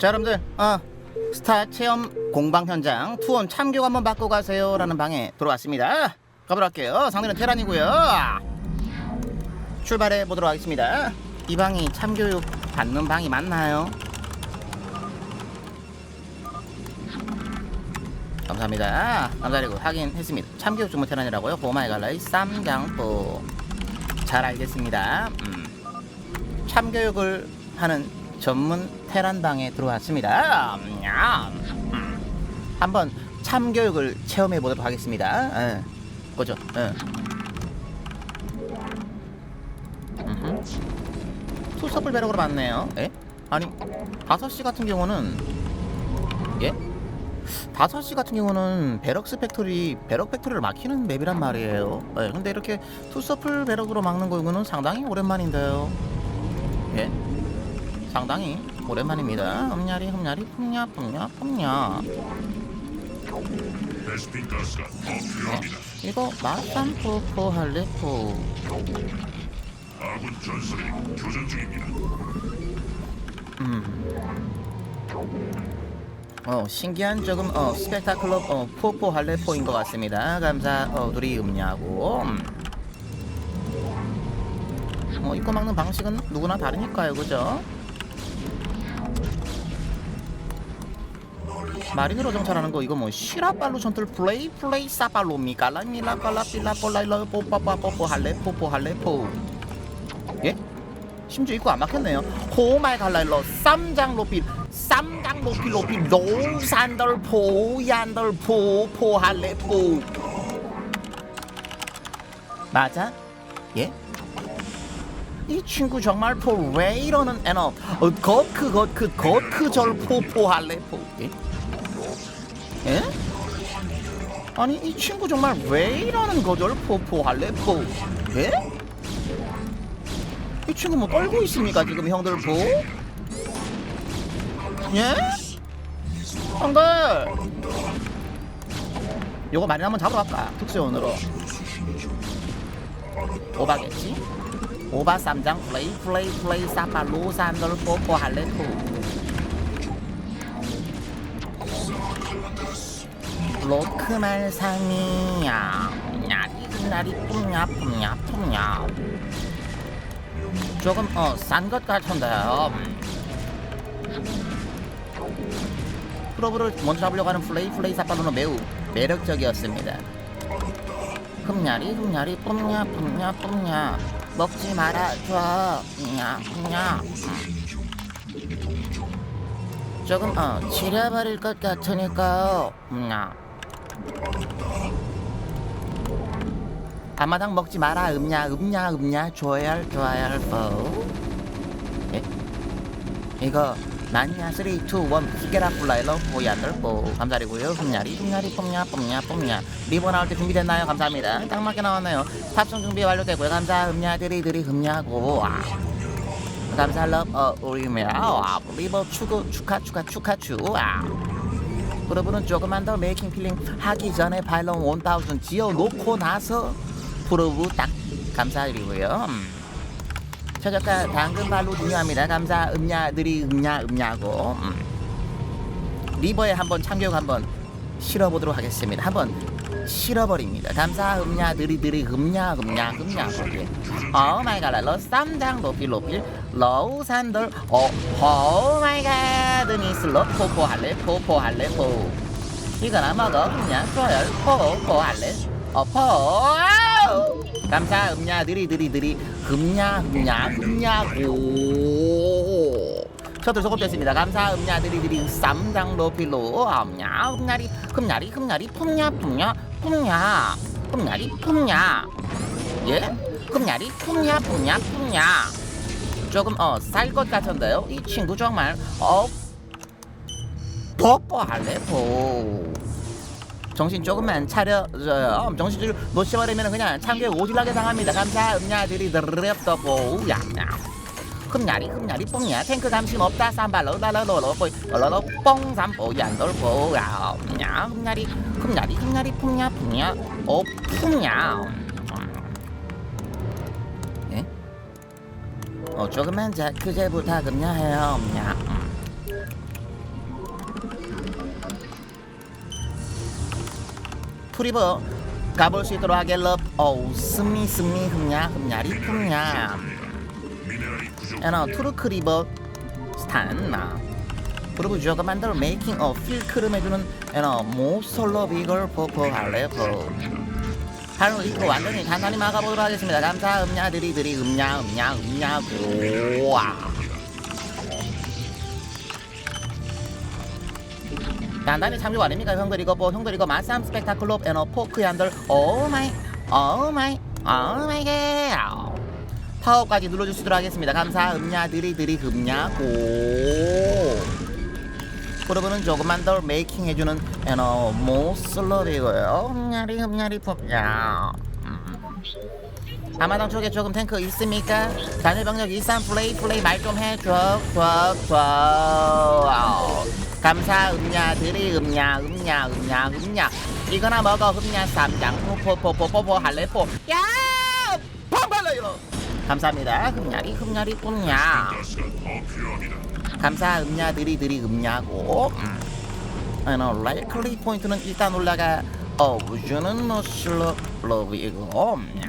자 여러분들 어, 스타 체험 공방 현장 투혼 참교 한번 받고 가세요 라는 방에 들어왔습니다. 가보도록 할게요. 상대는 테란이고요. 출발해 보도록 하겠습니다. 이 방이 참교육 받는 방이 맞나요? 감사합니다. 감사드리고 확인했습니다. 참교육 주문 테란이라고요? 고마이 갈라이 쌈장포. 잘 알겠습니다. 음. 참교육을 하는 전문 테란방에 들어왔습니다. 음, 야. 음. 한번 참교육을 체험해 보도록 하겠습니다. 예. 그죠? 예. 투서플 배럭으로 맞네요. 예? 아니, 5시 같은 경우는 예? 5시 같은 경우는 베럭스 팩토리, 베럭 팩토리를 막히는 맵이란 말이에요. 예, 근데 이렇게 투서플 배럭으로 막는 거는 상당히 오랜만인데요. 예? 상당히 오랜만입니다. 흠냐리 흠냐리 품냐 품냐 품냐. 베스핀 가스가 더 필요합니다. 이거 마산포포 할레포. 아군 전설이 교전 중입니다. 어 신기한 조금 어 스펙타클럽 어 포포 할레포인 것 같습니다. 감사 어 둘이 음냐고. 음. 뭐 입고 막는 방식은 누구나 다르니까요, 그죠? 마린으로 정찰하는 거 이거 뭐 시라빨로 전틀 플레이 플레이 사빨로입니까? 라밀라 깔라 필라 폴라일러 뽀빠빠 뽀뽀 할레 포 예? 심지어 입고 안 막혔네요 호말 갈라일러 쌈장 로필 쌈장 로필 로필 노산덜 포얀덜 포포 할레 포 맞아? 예? 이 친구 정말 포 왜 이러는 애너 어, 거크 거크 거크 절 포포 할레 포 예? 예? 아니 이 친구 정말 왜 이러는 거절 포포 할레 포 예? 이 친구 뭐 떨고 있습니까 지금 형들 보? 예? 형들 요거 마린 한번 잡으러 갈까 특수요원으로 오바겠지? 오바 쌈장 플레이 플레이 플레이 사파 로산들 뽀뽀 할레포 로크말 상이야. 야리 나리 뿜냐 뿜냐 뿜냐. 조금 어 싼 것 같은데요 프로브를 먼저 잡으려고 하는 플레이 플레이 사파로는 매우 매력적이었습니다. 흠냐리 흠냐리 뿜냐 뿜냐 뿜냐. 먹지 말아줘. 냐 냐. 조금 어 지려버릴 것 같으니까요. 냐 앞마당 먹지 마라. 음냐 음냐 음냐. 좋아할 좋아할 뭐 예? 이거 난야 3, 2, 1 기계라 플라이러 보야들 보 감사드리고요. 흠냐리 흠냐리 뿜냐 뿜냐 뿜냐. 리본 나올 때 준비됐나요? 감사합니다. 딱 맞게 나왔네요. 탑승 준비 완료되고요. 감사 흠냐들이 들이 흠냐고. 아. 감사 럽 어, 우리며. 아, 리버 추구 축하 축하 축하 추 아. 여러분은 조금만 더 메이킹 필링 하기 전에 파일럿 1000 지어 놓고 나서 프로브 딱 감사드리고요 음. 최저가 당근 발로 중요합니다. 감사 음냐들이 음냐 음냐고 음. 리버에 한번 참교육 한번 실어보도록 하겠습니다. 한번 실어버립니다. 감사 음냐들이 들이 음냐 음냐 음냐. 예. 오 마이 갓 러 쌈장 로필 로필 로우 산들 오 마이 갓 드니슬로 포포 할래 포포 할래 포. 이거나 먹어 음냐. 좋아요 포포 할래. 어포. 감사 음냐 들이 들이 들이 흠냐 흠냐 흠냐고. 저도 소급됐습니다. 감사 음냐 들이 쌈장 로필로. 음냐 흠냐리 흠냐리 흠냐리 품냐 품냐 품냐? 흠냐리 품냐? 예? 흠냐리 품냐? 품냐? 품냐? 조금 어쌀 것 같은데요? 이 친구 정말 어? 뽀뽀할래? 뽀. 정신 조금만 차려줘요. 정신줄 놓쳐버리면 그냥 참교에 오질하게 당합니다. 감사 음냐들이 드르럽더고 야야. 흠냐리 흠냐리 뽕냐 탱크 잠심 없다. 쌈발로 라라로로 보이 얼러로 뽕삼 보얀 돌고 야 흠냐 흠냐리 흠냐리 흠냐리 뽕냐 뽕냐 어 뽕냐 예? 어 조금만 자 규제 부탁은요. 해요. 냐. 프리버 가볼 수 있도록 하게 럽 어우 스미 스미 흠냐 흠냐리 흠냐 에너 투르크 리버 스탄 그리고 저거 만들 메이킹 어 필크름 해주는 에너 모솔로 비걸 포포 할래 포 하루 이거 완전히 간단히 막아보도록 하겠습니다. 감사 음냐 드리 드리 음냐 음냐 음냐 고와 간단히 참조 아닙니까 형들? 이거 뭐 형들 이거 마삼 스펙타클럽 에너 포크 한들 오마이 오마이 오마이 갓 파워까지 있도록 하겠습니다. 감사. 음냐 드리 드리 금냐고. 그러면은 조금만 더 메이킹 해주는 에너 모슬럽이고요. 흠냐리 흠냐리 폼냐. 아마당 쪽에 조금 탱크 있습니까? 단일 병력 일산 플레이 플레이 말 좀 해줘 줘, 감사. 음냐 드리 음냐 음냐 음냐 음냐. 이거나 먹어. 음냐 쌈장. 포포포포포 할래포. 야! 펑발라 이러 감사합니다. 흠냐리 흠냐리 필요합니다. 감사 음냐 드리 드리 음냐고. 음. 어, 라이 클릭 포인트는 일단 올라가. 어부주는 노슬로 러브이고. 음냐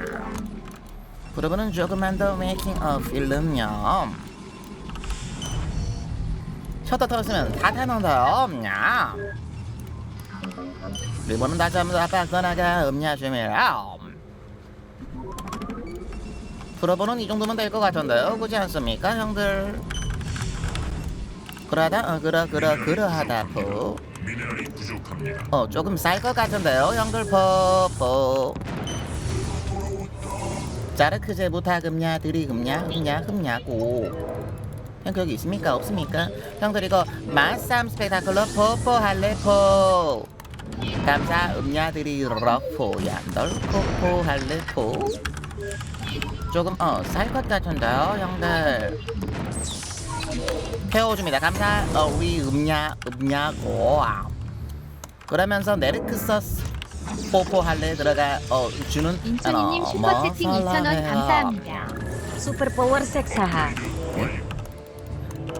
그러면은 조금만 더 메이킹 어 필름요 셔터 털었으면 다 타는다. 없냐 리본은 다시 한번 더 아빠 꺼나가. 없냐 주메라 프로보는 이 정도면 될 것 같은데요? 그렇지 않습니까 형들? 그러다 어 그러 그러 그러하다 포 미네랄이 부족합니다. 어 조금 쌀 것 같은데요 형들 포포 자르크 제 부탁음냐 드리금냐 흠냐 흠냐고. 형 여기 있습니까 없습니까? 형들 이거 마쌈 스펙타클러 포포 할래 포 감사 음냐 드리 러포 얀덜 포포 할래 포 조금 어쌀것 같은데요 형들. 태워줍니다. 감사. 어 우리 음냐 음냐고. 그러면서 네르크서스 뽀뽀 할래? 들어가 어 주는 인천이님 어, 슈퍼채팅 뭐 2,000원 살라해요. 감사합니다. 슈퍼파워 섹사하.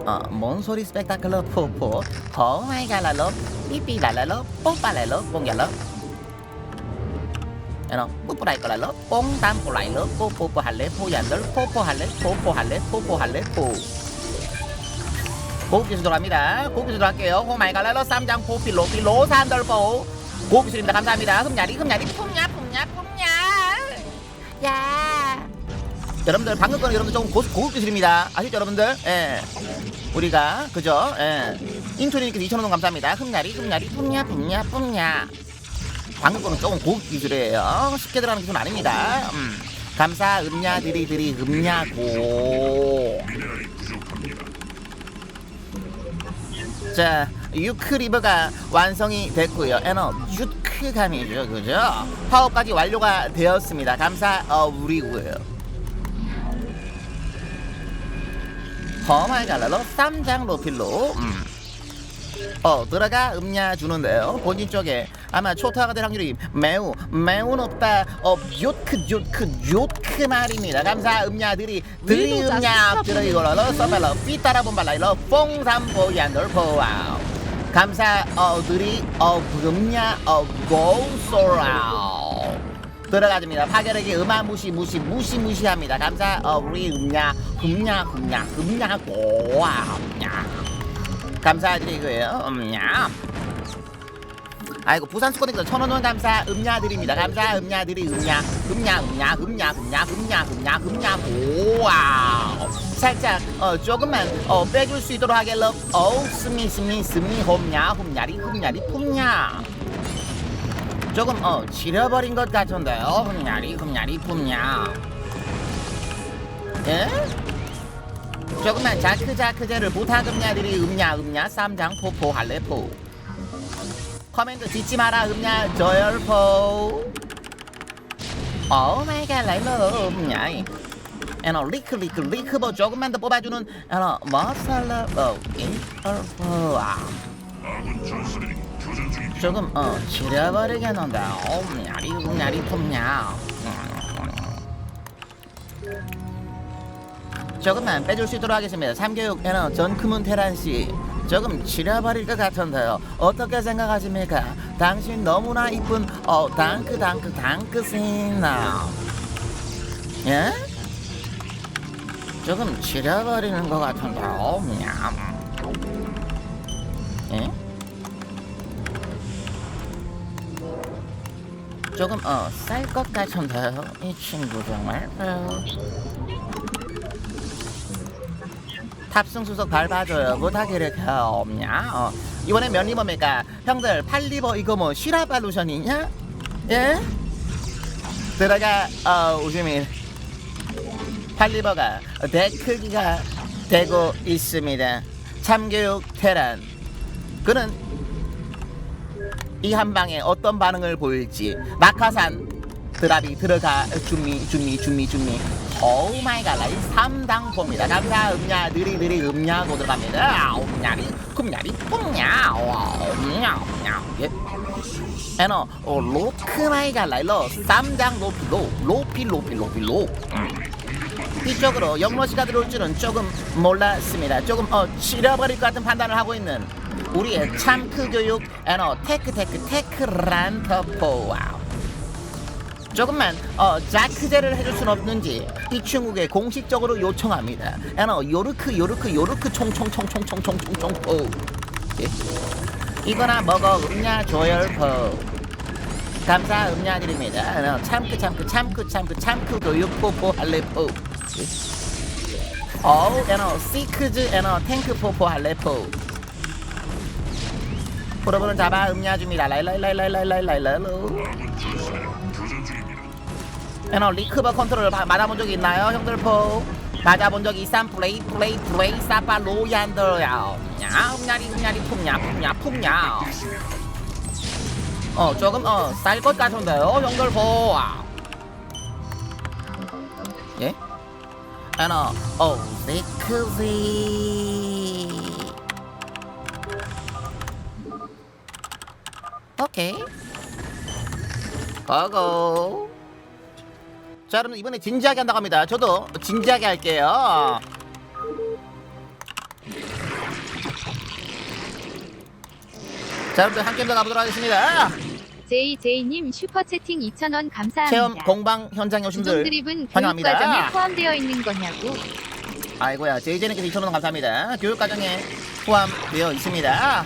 어 뭔 소리 스펙타클러 뽀뽀 오마이 갈랄로 삐삐 랄랄로 뽀빠랄로 뽕갈로 에너 뽀뽀라이 거랄로 뽕담 뽀라이로 뽀뽀뽀 할래 포얀들 뽀뽀 할래 뽀뽀 할래 뽀뽀 할래 뽀 고기수 들어갑니다 고기수 들어갈게요 오마이 갈랄로 쌈장 포 필로 필로 산덜포 고기수입니다 감사합니다 흠냐리 흠냐리 품냐 품냐 품냐 야 여러분들 방금 거는 여러분들 조금 고, 고급 기술입니다. 아시죠 여러분들? 예. 우리가 그죠? 예. 인초리님께서 2천원 감사합니다. 흠냐리 흠냐리 뿜냐 뿜냐 뿜냐 방금 거는 조금 고급 기술이에요. 쉽게 들어가는 기술은 아닙니다. 음. 감사 음냐 드리 드리 음냐고. 자 유크 리버가 완성이 됐고요. 에너 유크 감이죠 그죠? 파워까지 완료가 되었습니다. 감사 어 우리고요. 허마이 갈라로 쌈장 로필로. 음. 어 들어가 음냐 주는데요. 본진 쪽에 아마 초토화가 될 확률이 매우 매우 높다. 어 요크 요크 요크 말입니다. 감사 음냐들이 들이 음냐 이거로 써발로 삐따라 본발라이로 뽕삼보얀돌 포와우 감사 어들이 어 음냐 어 고소라우 들어가집니다. 파괴력이 음아무시 무시 무시 무시합니다. 감사 어 우리 음냐 흠냐 흠냐 흠냐 고와 음냐 감사드리고요. 음냐 아이고 부산 수고님들 천원 감사 음냐 드립니다. 감사 음냐 드리 음냐. 음냐 음냐 음냐 음냐 음냐 음냐 음냐. 고와 살짝 어 조금만 어 빼줄 수 있도록 하길러. 어 스미 스미 스미 홈냐 홈냐리 홈냐리 품냐. 조금 어 지려버린 것 같은데요. 흠냐리 흠냐리 품냐. 예? 조금만 자크자크제를 부탁음냐들이 음냐 음냐 쌈장 포포 할래포. 커맨드 짓지 마라 음냐 저열포. 오마이갓 라이러 음냐. 에너 리크 리크 리크버 조금만 더 뽑아주는 에너 머살러 어 인터포 아. 조금 어 지려버리겠는데 옴냐리 음냐리 폼냐 조금만 빼줄 수 있도록 하겠습니다. 3교육 에너 전크문 테란 씨 조금 치려버릴 것 같은데요. 어떻게 생각하십니까? 당신 너무나 이쁜 어 당크 당크 당크 신나. 예? 조금 치려버리는 것 같은데요. 냠. 예? 조금 어쌀 것 같은데요. 이 친구 정말. 어. 탑승 수속 밟아줘요. 못하게 이렇게 없냐? 어. 이번에 몇 리버입니까? 형들 8리버 이거 뭐 시라바 로션이냐? 예? 들어가 어 우주민 8리버가 대 크기가 되고 있습니다. 참교육 테란 그는 이 한 방에 어떤 반응을 보일지 낙하산 드랍이 들어가 준비 준비 준비 준비 오 마이 갓 라이 3당 봅니다. 감사 음냐 느리 느리 음냐고 들어갑니다. 음냐리 쿰냐리 뿜냐 음냐 음냐 예. 에너 어, 로크 마이 갓 라이로 3당 높이 로 로피 로피 로피 로. 이쪽으로 영러시가 들어올 줄은 조금 몰랐습니다. 조금 어 치려버릴 것 같은 판단을 하고 있는 우리의 참크 교육 에너 테크 테크 테크 란터포. 와우. 조금만 어 자크제를 해줄 순 없는지 이 친구에게 공식적으로 요청합니다. 에너 요르크 요르크 요르크 총총총총총총총총 포. 예? 이거나 먹어 음냐 조열포. 감사 음냐드립니다. 에너 참크 참크 참크 참크 참크 교육 포포 할레포. 어우 에너 시크즈 에너 탱크 포포 할레포 프로브는 잡아 음냐 줍니다 라이라이라이라이라이라이라로 에너 리크버 컨트롤 바- 맞아본 적 있나요 형들 포? 맞아본 적 있삼 플레이 플레이 플레이 사파 로얀더야. 냐 음냐리 음냐리 품냐 품냐 품냐. 어 조금 어쌀 것 같은데요 형들 포. 예? 에너 오 시크지 오케이. 고고 자 여러분 이번에 진지하게 한다고 합니다 저도 진지하게 할게요 자 여러분들 한 게임 더 가보도록 하겠습니다 JJ님 슈퍼채팅 2,000원 감사합니다. 체험 공방 현장에 오신 분들 드립은 환영합니다. 과정에 포함되어 있는 거냐고. 아이고야 제이제님께서 2,000원 감사합니다 교육과정에 포함되어 있습니다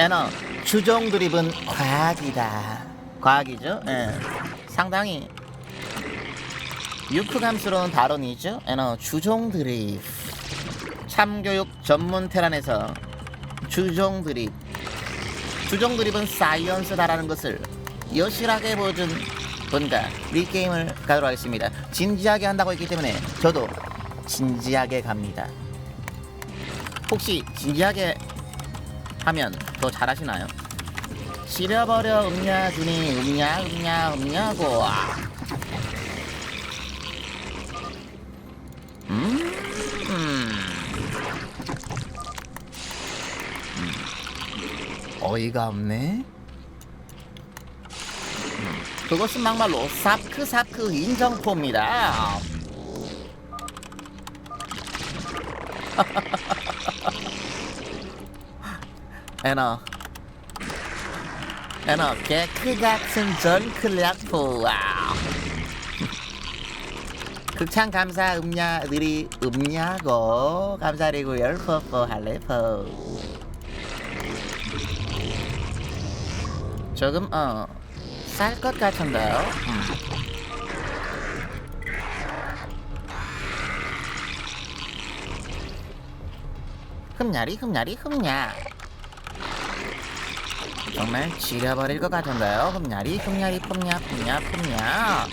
에너 주종 드립은 과학이다 과학이죠 예. 상당히 유크감스러운 발언이죠 에너 주종 드립 참교육 전문 테란에서 주종 드립 주종 드립은 사이언스다라는 것을 여실하게 보여준 분과 이 게임을 가도록 하겠습니다. 진지하게 한다고 했기 때문에 저도 진지하게 갑니다. 혹시 진지하게 하면 더 잘하시나요? 지려버려 음냐 주니 음냐 음냐 음냐고 음, 음. 음. 어이가 없네. 그것은 막말로 사크 사크 인정포입니다. 에너 에너 개크 같은 전 클락포 와 극찬 감사 음냐 들이 음냐고 감사드리고 열퍼퍼 할래퍼 조금 어쌀 것 같은데요. 음. 흠냐리 흠냐리 흠냐. 정말 지려버릴 것 같은데요. 흠냐리 흠냐리 품냐 품냐 품냐.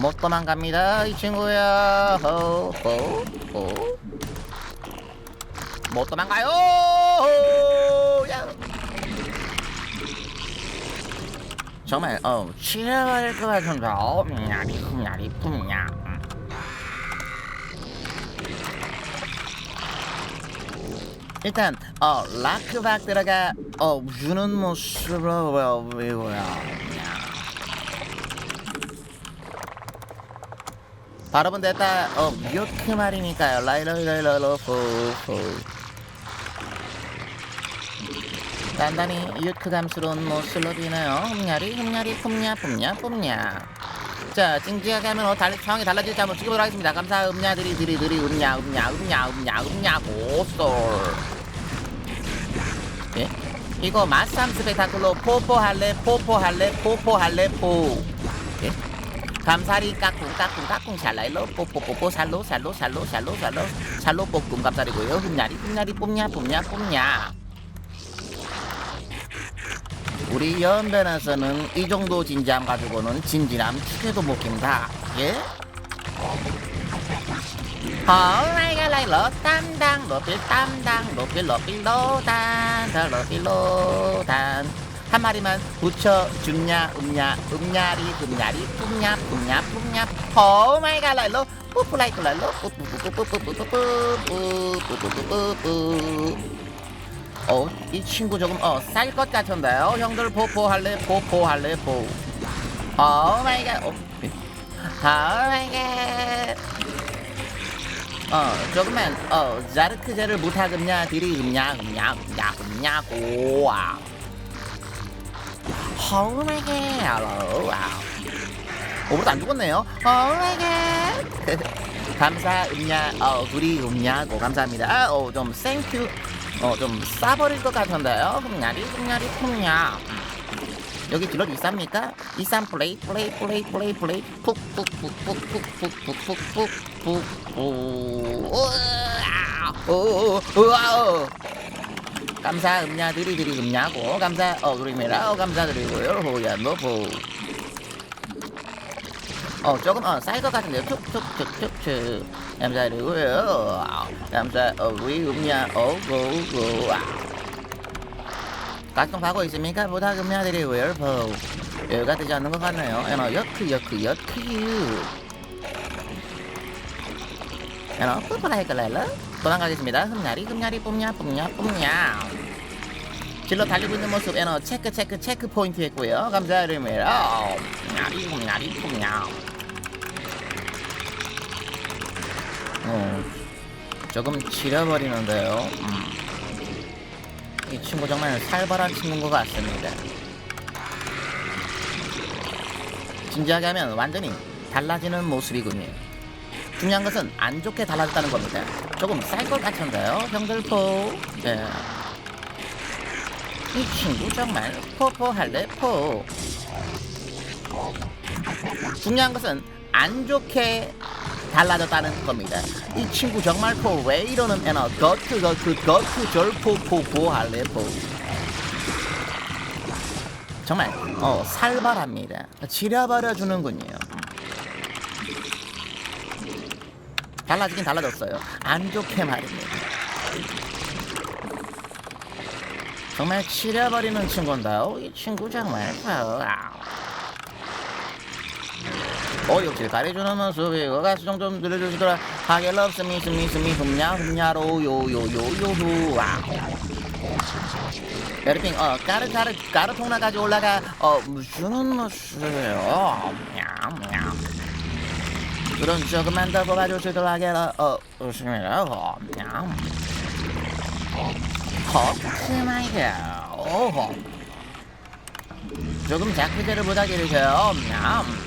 못 도망갑니다 이 친구야. 호호호. 못 도망가요. 야. 정말 어 치려버릴 것 같은데 어 야리 쿵야리 쿵야 일단 어 라크박 들어가 어 주는 모습으로 이거야. 발음은 됐다. 어 뮤크 말이니까요. 라이라이라이라로 포포 단단히 유크 감스러운 모습로 비네요. 흠냐리 흠냐리 품냐 품냐 품냐. 자 진지하게 하면 어, 달, 상황이 달라질지 한번 지켜보도록 하겠습니다. 감사 음냐들이 들이 들이 음냐 음냐 음냐 음냐 음냐 고솔. 예? 이거 마삼 스펙타클로 포포할래 포포할래 포포할래 포. 예? 감사리 까꿍 까꿍 까꿍 샬라일로. 뽀뽀뽀뽀 살로 살로 살로 살로 살로. 살로 볶음 감사리고요. 흠냐리 흠냐리 뿜냐 뿜냐 뿜냐. 우리 연변에서는 이 정도 진지함 가지고는 진지함 축에도 못 낀다. 예? 헐라이가 라이러 담당 로필 담당 로필 로필 로단 더 로필 로단 한 마리만 붙여주냐 음냐 음냐리 음냐리 뿜냐 뿜냐 뿜냐 뿌뿌라이크 라이러 뿌뿌뿌뿌뿌뿌뿌뿌뿌뿌뿌뿌뿌뿌뿌뿌 어, 이 친구 조금 어, 쌀 것 같은데요. 형들 포포 할래? 포포 할래? 포. 오 마이 갓. 어. 오 마이 갓. 어, 조금만 어, 자르크제를 못하겠냐? 들이 음냐 음냐 음냐 음냐 고와. 헬로. 와우. 오버도 안 죽었네요. 갓. 감사 음냐 어 둘이 음냐고 감사합니다. 어좀 땡큐 어좀 싸버릴 것 같은데요. 흠냐리 흠냐리 흠냐. 여기 딜러 이쌉니까? 이쌈 플레이 플레이 플레이 플레이 플레이 푹푹푹푹푹푹푹푹푹 감사 음냐들이 들이 음냐고 감사 어그림이라 어 감사드리고요 호야 노보 어 조금 어쌀것 같은데요 툭툭툭툭툭 감사드리고요 감사 어위 음냐 어고고 가끔 가고 있습니까? 보다 금야드리고요 보 여유가 되지 않는 것 같네요. 에너 여크 여크 여크 에너 푸푸라 헷갈랄라 도망가겠습니다. 흠냐리 흠냐리 뿜냐 뿜냐 뿜냐. 질러 달리고 있는 모습 에너 체크 체크 체크 포인트 했고요. 감사드립니다. 흠냐리 흠냐리 뿜냐. 어, 조금 지려버리는데요. 음. 이 친구 정말 살벌한 친구인 것 같습니다. 진지하게 하면 완전히 달라지는 모습이군요. 중요한 것은 안 좋게 달라졌다는 겁니다. 조금 쌀 것 같은데요, 형들포. 예. 이 친구 정말 포포할래 포. 중요한 것은 안 좋게 달라졌다는 겁니다. 이 친구 정말 포왜 이러는 애너 거트 거트 거트 절포 포포 할래 포 정말 어 살벌합니다. 지려버려 주는군요. 달라지긴 달라졌어요. 안 좋게 말입니다. 정말 치려버리는 친구인데요. 이 친구 정말 어, 어 역시 가려주는 모습이고 가수 좀좀 들려주시더라. 하겔럽 스미 스미 스미 흠냐 흠냐로 요요요요후 와. 베르핑 어 까르 까르 까르 통나까지 올라가. 어 무슨 모습이에요? 냠냠 그럼 조금만 더 뽑아주시도록 하게라 어 어, 냠 허스마이가 오호. 조금 자크제를 부탁드리세요. 냠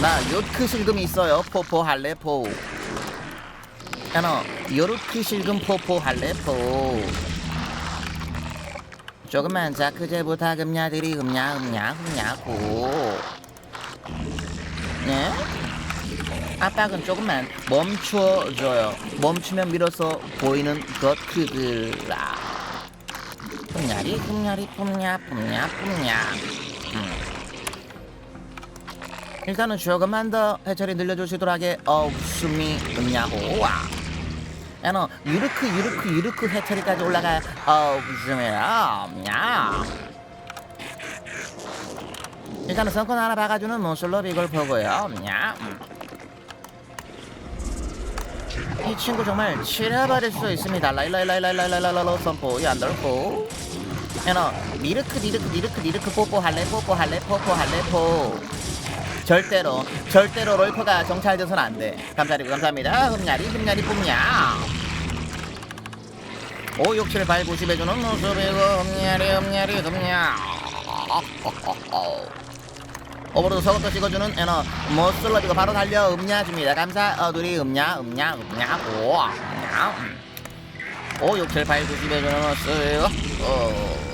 나 요크 실금이 있어요. 포포 할래 포. 야너 요르크 실금 포포 할래 포. 조금만 자크제 부탁 음냐들이 음냐 음냐 음냐고. 네? 압박은 조금만 멈춰줘요. 멈추면 밀어서 보이는 것 그들아. 뿜냐리 뿜냐리 뿜냐 뿜냐 뿜냐. 음. 일단은 조금만 더 해처리 늘려주시도록 하게 없음이 없냐고 와 야너 유르크 유르크 유르크 해처리까지 올라가 없음이야 없냐 일단은 성권 하나 박아주는 모슬럽 이걸 보고요 음. 이 친구 정말 치려버릴 수 있습니다 라일라일라일라일라일라일라 선포 얀덜포 야너 미르크 미르크 미르크 미르크 뽀뽀 할래 뽀뽀 할래 뽀뽀 할래 포 절대로 절대로 롤커가 정찰돼서는 안돼. 감사드리고 감사합니다. 흠냐리 흠냐리 뿜냐. 5, 6, 7, 8, 90 해주는 모습이고 흠냐리 흠냐리 흠냐. 오버로드 서부터 찍어주는 에너 모슬러비가 바로 달려 음냐 줍니다. 감사 어두리 음냐 음냐 음냐. 오 음냐 5, 6, 7, 8, 90 해주는 모습이고 어,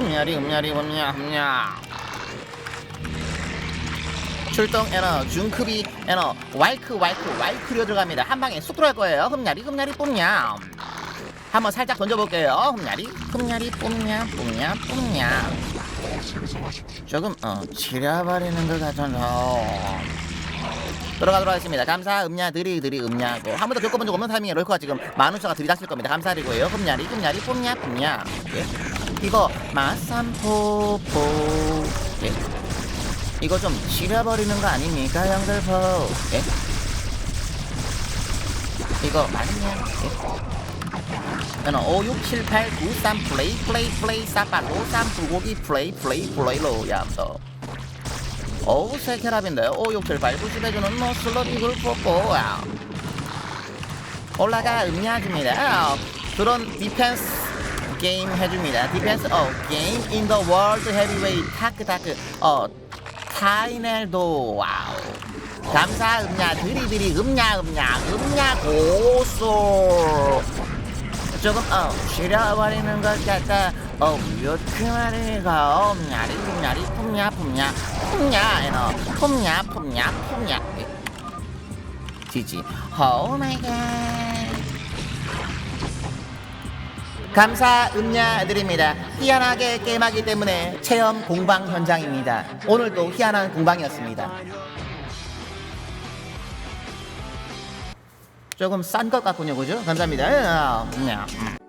흠냐리 흠냐리 흠냐 흠냐. 출동 에너 중크비 에너. 와이크 와이크 와이크려 들어갑니다. 한 방에 쑥 들어갈 거예요. 흠냐리 흠냐리 뿜냐. 한번 살짝 던져볼게요. 흠냐리 흠냐리 뿜냐 뿜냐 뿜냐. 조금 어 지려버리는 것 같아서. 들어가도록 하겠습니다. 감사 음냐 드리 드리 음냐고. 한 번도 겪어본 적 없는 타이밍에 롤커가 지금 만우차가 들이닥칠 겁니다. 감사드리고요. 흠냐리 흠냐리 뿜냐 뿜냐. 예? 이거 마삼포포 예? 이거 좀 지려버리는 거 아닙니까 형들 포 예? 이거 맞냐 예? 저는 5, 6, 7, 8, 9, 3 플레이 플레이 플레이 5, 3 불고기 플레이 플레이 플레이로 야서 어우 세 혈압인데요 5, 6, 7, 8, 9, 10 해주는 뭐 슬러비글 뽑고 야. 올라가 음미해줍니다 그런 디펜스 게임 해줍니다. 디펜스 어 게임 인더 월드 헤비웨이 타크 타크. 어 타이넬도 와우. 감사 음냐 드리드리 음냐 음냐 음냐 고소. 조금 어 지려버리는 것 같다. 어 요트마리가 엄냐리 품냐리 품냐 품냐 품냐 에너 품냐 품냐 품냐. 지지. 오 마이 갓 감사 음냐 드립니다. 희한하게 게임하기 때문에 체험 공방 현장입니다. 오늘도 희한한 공방이었습니다. 조금 싼 것 같군요. 그죠? 감사합니다. 음, 음.